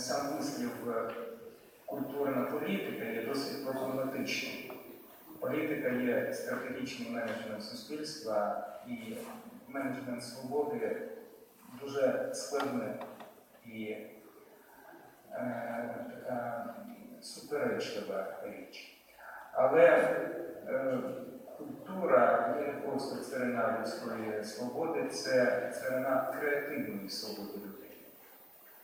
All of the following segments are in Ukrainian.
сам вислів е, культурна політика є досить проблематичним. Політика є стратегічним менеджментом суспільства і менеджмент свободи дуже складна і е, така суперечлива річ. Але е, культура є не просто царина людської свободи, це царина креативної свободи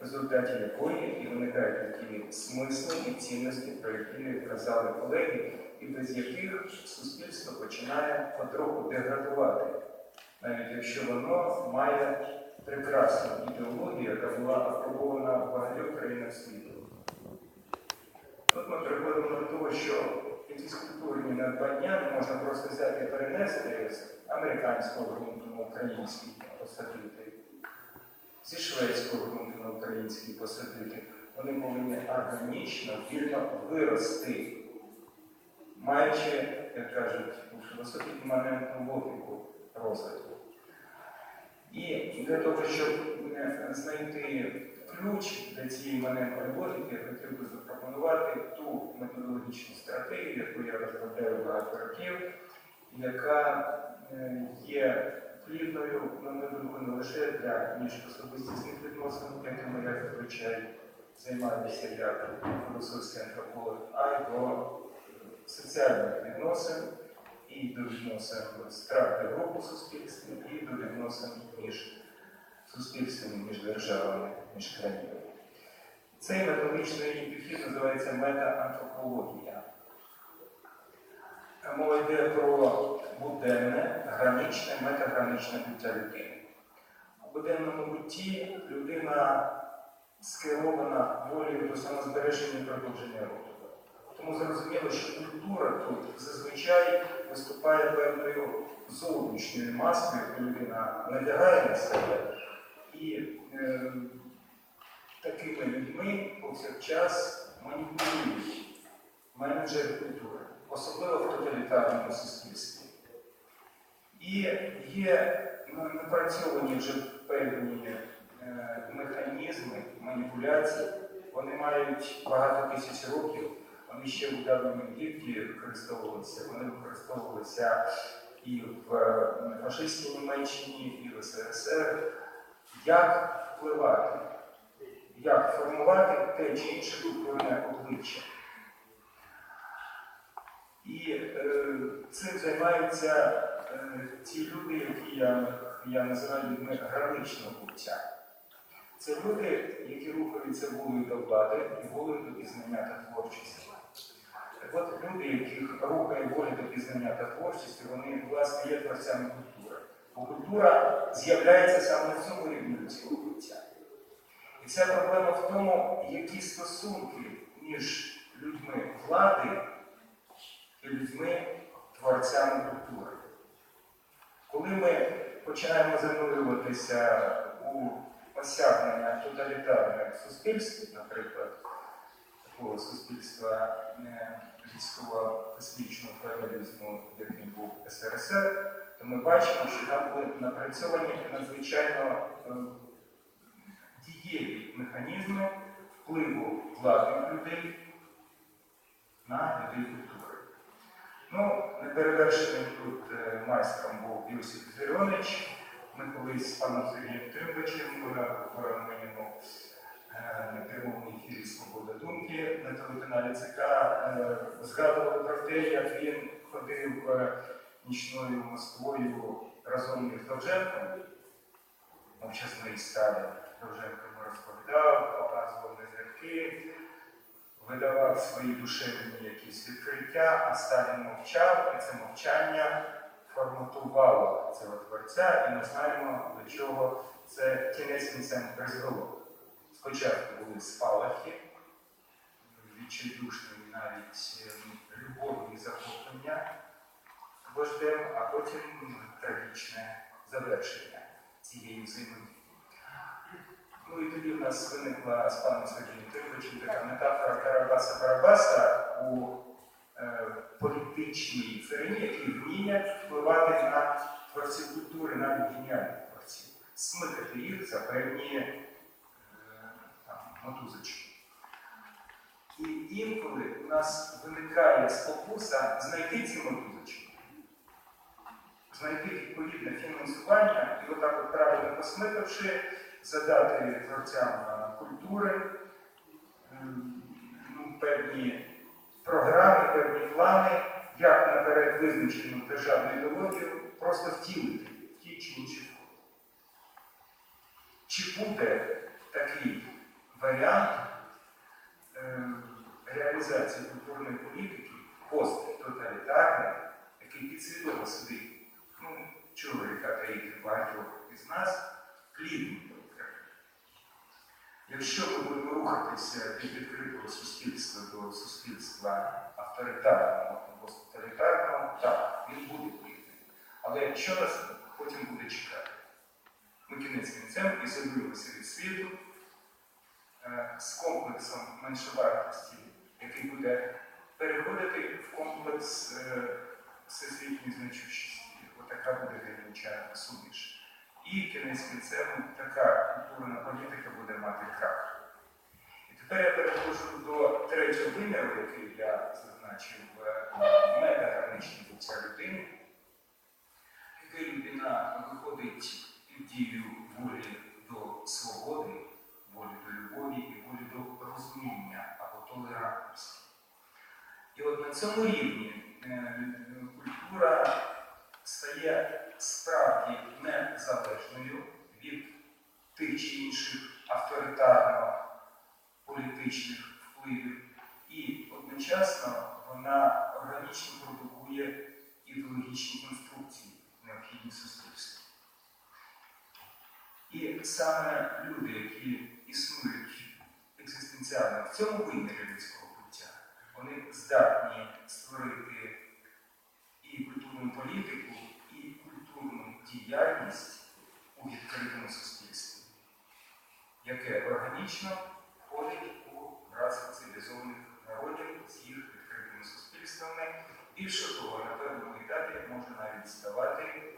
в результаті якої і виникають такі смисли і цінності, про які казали колеги, і без яких суспільство починає потроху деградувати, навіть якщо воно має прекрасну ідеологію, яка була апробована в багатьох країнах світу. Тут ми приходимо до того, що якісь культурні надбання можна просто взяти і перенести з американського ґрунту на український посадити, зі шведського на український посадити. Вони повинні органічно, вільно вирости, маючи, як кажуть, у філософії іманентну логіку розвитку. І для того, щоб е, знайти ключ для цієї іманентної логіки, я хотів би запропонувати ту методологічну стратегію, яку я розробляю багато років, яка е, є плідною, не лише для міжособистісних відносин, якими я зазвичай займаюся як філософський антрополог, а й до соціальних відносин і до відносин страти груп у суспільстві, і до відносин між суспільствами, між державами, між країнами. Цей методичний підхід називається метаантропологія. Мова йде про буденне, граничне, метаграничне буття людини. У буденному бутті людина скерована волею до самозбереження і продовження роду. Тому зрозуміло, що культура тут зазвичай виступає певною зовнішньою маскою, яку людина надягає на себе, і е, такими людьми повсякчас маніпулюють менеджери культури, особливо в тоталітарному суспільстві. І є ну, напрацьовані вже певні е, механізми маніпуляцій, вони мають багато тисяч років. Вони ще у давньому Єгипті використовувалися. Вони використовувалися і в е, фашистській Німеччині, і в СРСР. Як впливати, як формувати те чи інше культурне обличчя. І е, цим займаються е, ті люди, які я, я називаю людьми граничного буття. Це люди, які рухаються волею до влади і волею до пізнання та творчості. Так от люди, яких рухає воля до пізнання та творчості, вони, власне, є творцями культури. Бо культура з'являється саме на цьому рівні людського буття. І ця проблема в тому, які стосунки між людьми влади людьми творцями культури. Коли ми починаємо занурюватися у осягнення тоталітарних суспільств, наприклад, такого суспільства е, військово-космічного федералізму, яким був СРСР, то ми бачимо, що там були напрацьовані надзвичайно е, дієві механізми впливу владних людей на людей культури. Ну, неперевершеним тут е, майстром був Йосип Зеронич. Ми колись з паном Сергієм Тримбачем в е, прямому ефірі Свобода думки на телеканалі ЦК е, згадували про те, як він ходив нічною Москвою разом із Довженком, мовчазний Сталін. Довженко розповідав, видавав свої душевні якісь відкриття, а Сталін мовчав, і це мовчання форматувало цього творця, і ми знаємо, до чого це кінець кінцем призвело. Спочатку були спалахи, відчайдушні навіть ем, любовні захоплення вождем, а потім трагічне завершення цієї взаємодії. Ну і тоді в нас виникла з паном Сергієм Тимовичем така метафора Карабаса-Карабаса у е, політичній царині, які вміють впливати на творців культури, навіть геніальних творців, смикати їх за певні е, там, мотузочку. І інколи у нас виникає спокуса знайти ці мотузочки, знайти відповідне фінансування і отак от правильно посмикавши, задати творцям е, культури ну, певні програми, певні плани, як наперед визначену державну ідеологію просто втілити в ті чи інші форми. Чи буде такий варіант е, реалізації культурної політики посттоталітарної, який підсилило собі, ну, чули таїти багатьох із нас, Україну. Якщо ми будемо рухатися від відкритого суспільства до суспільства авторитарного або тоталітарного, так, він буде плідним. Але що нас потім буде чекати? Ми кінець кінцем ізолюємося від світу е, з комплексом меншовартості, який буде переходити в комплекс е, всесвітньої значущості. Отака буде гранича суміш. І кінець кінцем така культурна політика буде мати крах. І тепер я переходжу до третього виміру, який я зазначив е, мегаграничні буття людини, який людина виходить під дією волі до свободи, волі до любові і волі до розуміння або толерантності. І от на цьому рівні е, культура стає справді незалежною від тих чи інших авторитарно-політичних впливів, і одночасно вона органічно продукує ідеологічні конструкції, необхідні суспільству. І саме люди, які існують екзистенціально в цьому вимірі людського буття, вони здатні створити і культурну політику, і культурну діяльність у відкритому суспільстві, яке органічно входить у братство цивілізованих народів з їх відкритими суспільствами. Більше того, на певному етапі може навіть ставати,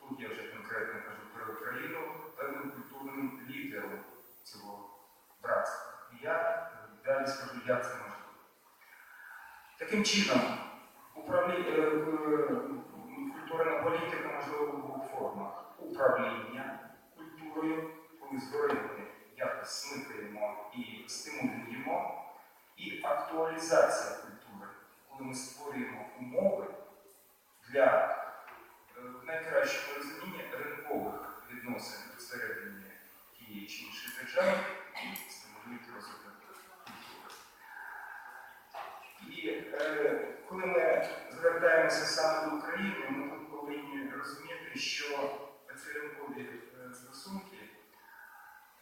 тут я вже конкретно кажу про Україну, певним культурним лідером цього братства. І я далі скажу, як це можливо. Таким чином, управління, е, культурна політика можливо в двох формах. Управління культурою, коли зброю ми якось смикаємо і стимулюємо, і актуалізація культури, коли ми створюємо умови для е, в найкращому розумінні ринкових відносин всередині тієї чи іншої держави і стимулюють розвиток культури. І е, коли ми звертаємося саме до України, що ці ринкові е, стосунки,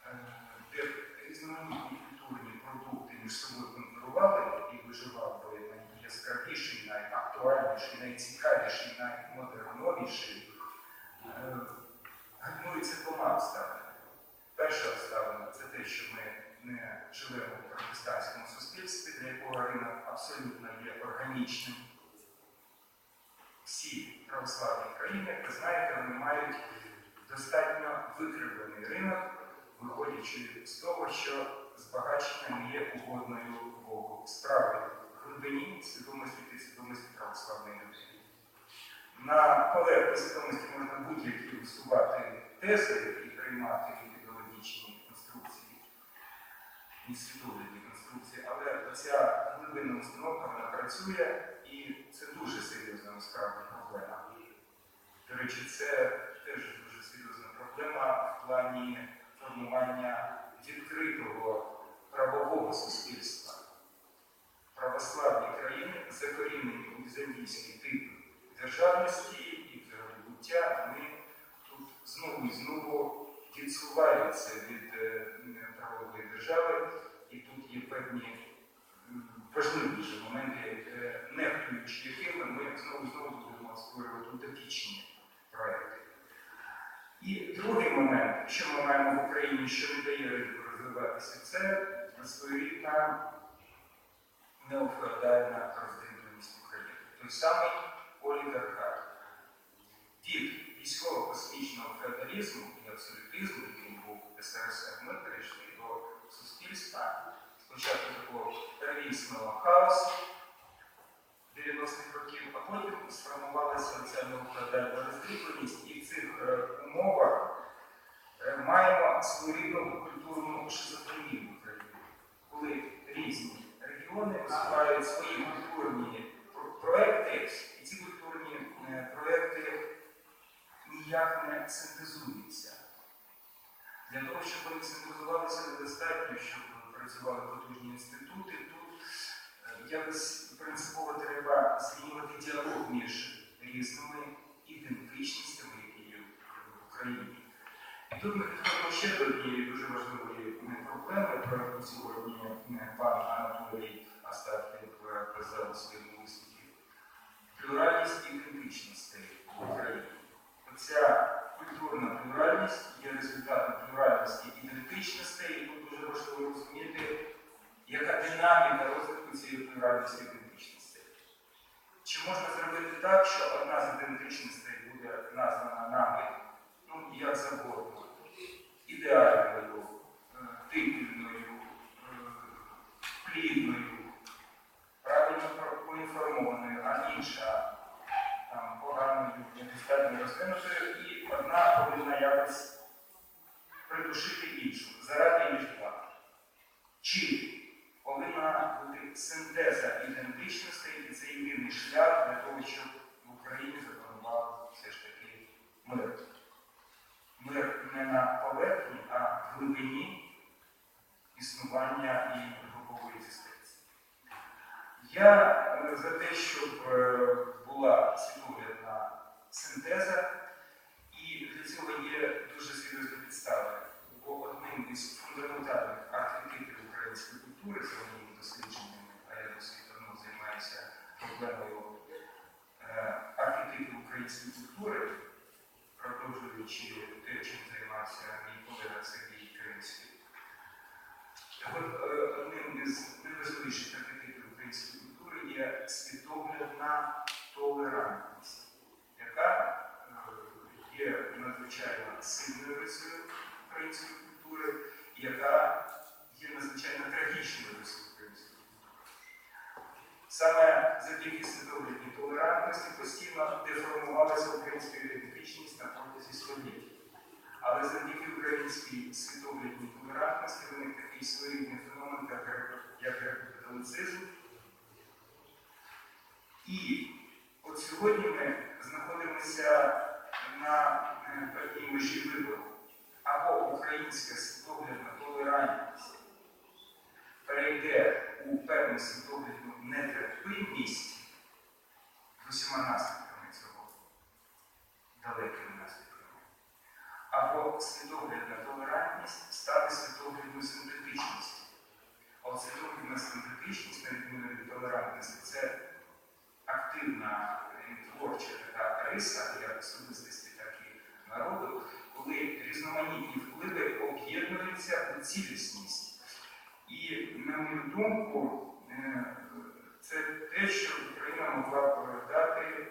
е, де різноманітні культурні продукти між собою конкурували і виживав би найяскравіший, найактуальніший, найцікавіший, наймодерновіший, е, гальмується двома обставинами. Перша обставина це те, що ми не живемо в протестантському суспільстві, для якого ринок абсолютно є органічним. Всі країни, як ви знаєте, вони мають достатньо викривлений ринок, виходячи з того, що збагачення не є угодною Богу справою в глибині свідомості свідомості православної людини. На поверхні свідомості можна будь-які висувати тези і приймати ідеологічні конструкції, інститутні конструкції, але ця глибинна установка вона працює і це дуже серйозна насправді проблема. До речі, це теж дуже серйозна проблема в плані формування відкритого правового суспільства. Православні країни закорінені у візантійський тип державності і взагалі буття, вони тут знову і знову відсуваються від е, правової держави, і тут є певні м, важливіші моменти, е, нехтуючи якими ми знову і знову будемо створювати утопічні проекти. І другий момент, що ми маємо в Україні, що не дає ринку розвиватися, це своєрідна неофеодальна роздивленість України. Той самий олігархат. Від військово-космічного феодалізму і абсолютизму, який був СРСР, ми перейшли до суспільства первісного хаосу 90-х років, а потім сформувалася ця неукладальна роздрібленість, і в цих е, умовах е, маємо своєрідну культурну шизофренію в Україні, коли різні регіони висувають свої культурні про- проекти, і ці культурні е, проекти ніяк не синтезуються. Для того, щоб вони синтезувалися, недостатньо, щоб працювали потужні інститути. Тут е, якось принципово треба змінювати діалог між різними ідентичностями, які є в Україні. І тут ми підходимо ще до однієї дуже важливої е, проблеми, про яку сьогодні е, пан Анатолій е, казав у своєму виступі. Плюральність ідентичностей в Україні. Оця культурна плюральність є результатом плюральності ідентичностей, тут дуже важливо розуміти, яка динаміка розвитку цієї плюральності ідентичностей. Чи можна зробити так, що одна з ідентичностей буде названа нами, ну, як завгодно, ідеальною, е, типівною, е, плідною, правильно про- поінформованою, а інша там, поганою, розвинутою, і одна повинна якось придушити іншу заради житла. Чи повинна бути синтеза ідентичностей, і це єдиний шлях для того, щоб в Україні запанував все ж таки мир. Мир не на поверхні, а в глибині існування і групової екзистенції. Я е, за те, щоб е, була світоглядна синтеза, і для цього є дуже серйозні підстави. Бо одним із фундаментальних архетипів української культури, за моїми дослідженнями, а я досить давно займаюся проблемою е, архетипів української культури, продовжуючи те, чим займався мій колега Сергій Кримський. Так от е, одним із найважливіших архетипів української культури є світоглядна толерантність, яка е, є надзвичайно сильною рисою української культури, і яка є надзвичайно трагічною рисою української культури. Саме завдяки світоглядній толерантності постійно деформувалася українська ідентичність на протязі століть. Але завдяки українській світоглядній толерантності виник такий своєрідний феномен, як греко- як греко-католицизм. І от сьогодні ми знаходимося на певній межі вибору. Або українська світоглядна толерантність перейде у певну світоглядну нетерпимість з усіма наслідками цього, далекими наслідками. Або світоглядна толерантність стане світоглядною синтетичністю. Синтетичність, на відміну толерантності, це активна творча така риса як особистості, так і народу, коли різноманітні впливи об'єднуються у цілісність. І, на мою думку, е, це те, що Україна могла б дати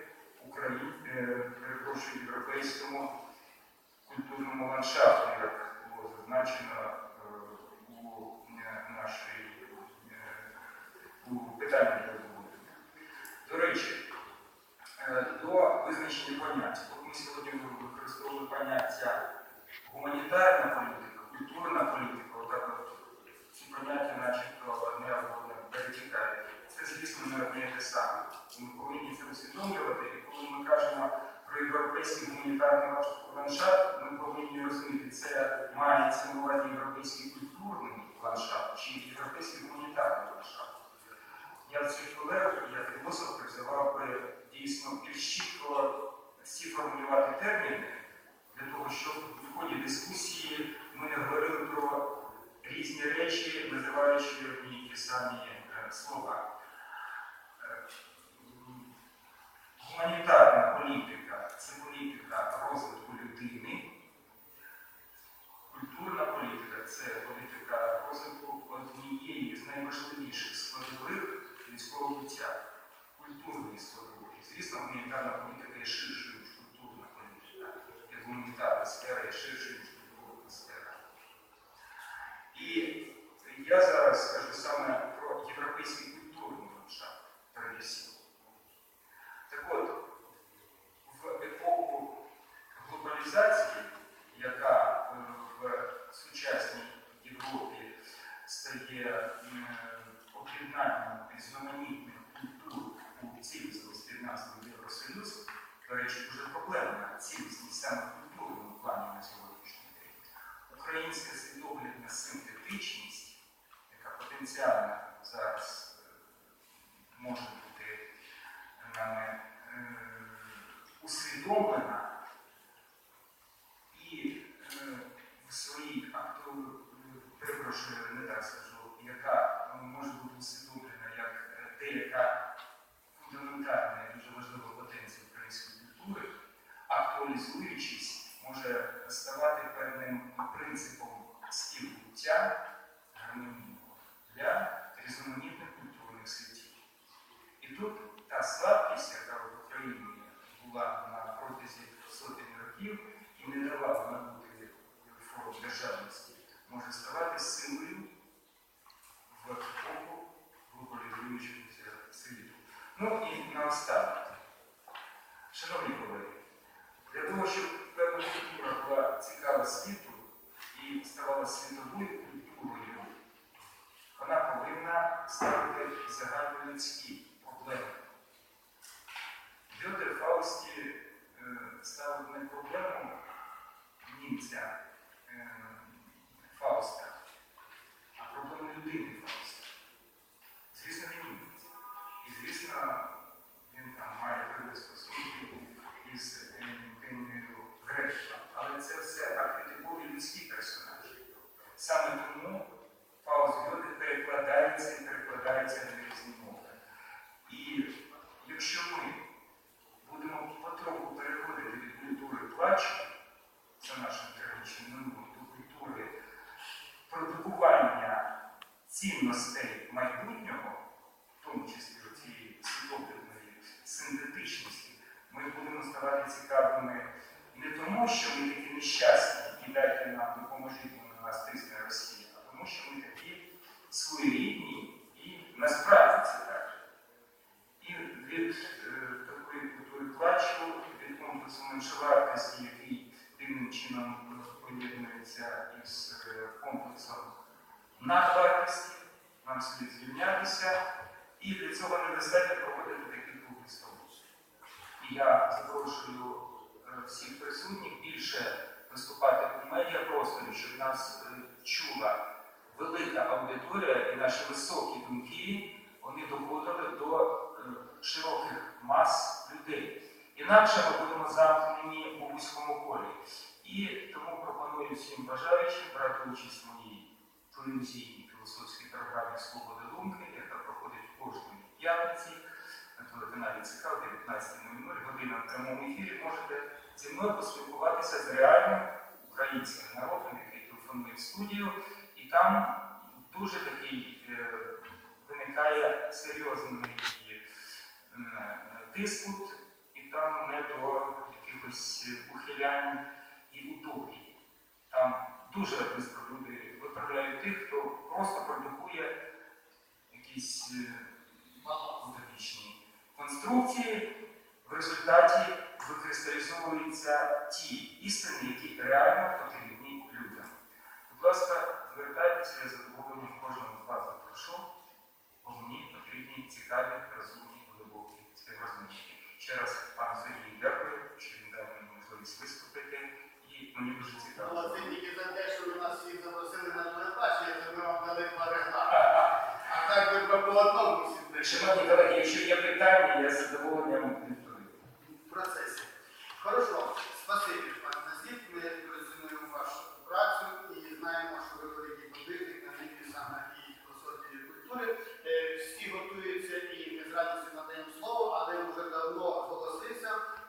Україні, е, перепрошую, європейському культурному ландшафту, як було зазначено е, у е, нашій е, у питанні розбудення. До речі, е, до визначення понять. От ми сьогодні використовували поняття гуманітарна політика, культурна політика, отак от ці поняття начебто одне одне перетікають. Це, звісно, не одне те саме. Ми повинні це усвідомлювати, і коли ми кажемо про європейський гуманітарний ландшафт, ми повинні розуміти, це мається на увазі європейський культурний ландшафт чи європейський гуманітарний ландшафт. Я цих колег, я філософ, призивав би дійсно більш чітко всі формулювати терміни для того, щоб в ході дискусії ми не говорили про різні речі, називаючи одні ті самі е, слова. Е, Гуманітарна політика це політика розвитку людини. Культурна політика це політика розвитку однієї з найважливіших складових людського буття культурної складової. Звісно, гуманітарна політика є ширшою, ніж культурна політика. Як гуманітарна сфера є ширшою, ніж культурна сфера. українська світоглядна синтетичність, яка потенціально зараз е, може бути нами е, усвідомлена і е, в своїй акту, перепрошую, не так скажу, яка е, може бути усвідомлена як е, деяка фундаментальна і дуже важлива потенція української культури, актуалізуючись, може ставати певним принципом співбуття гармонійного для різноманітних культурних світів. І тут та слабкість, яка в Україні була на протязі сотень років і не давала набути форм державності, може ставати силою в епоху глобалізуючогося світу. Ну і наостанок. Шановні колеги, для того, щоб культура була цікава світу і ставала світовою культурою, вона повинна ставити загальнолюдські cima, звільнятися, і для цього недостатньо проводити такі круглі. І я запрошую е, всіх присутніх більше виступати в медіапросторі, щоб нас е, чула велика аудиторія і наші високі думки, вони доходили до е, широких мас людей. Інакше ми будемо замкнені у вузькому колі. І тому пропоную всім бажаючим брати участь в моїй телевізійній філософській програмі Свобода думки, яка проходить кожної п'ятниці на телеканалі ЦК о 19.00 година в прямому ефірі. Можете зі мною поспілкуватися з реальним українським народом, який телефонує в студію, і там дуже такий е, виникає серйозний е, диспут, і там не до якихось ухилянь і утопій. Там дуже швидко люди виправляють тих, хто просто продукує якісь е, конструкції, в результаті викристалізовуються ті істини, які реально потрібні людям. Будь ласка, звертайтеся, я задоволений кожному з вас запрошу, бо мені потрібні цікаві, розумні, глибокі співрозмовники. Ще раз пану Сергію дякую, що він дав мені можливість виступити, і мені дуже цікаво. Молодці тільки за те, що ви нас всіх запросили на телебачення, то ми вам дали два регламенти. А так ви б по одному всі Шановні колеги, якщо є питання, я з задоволенням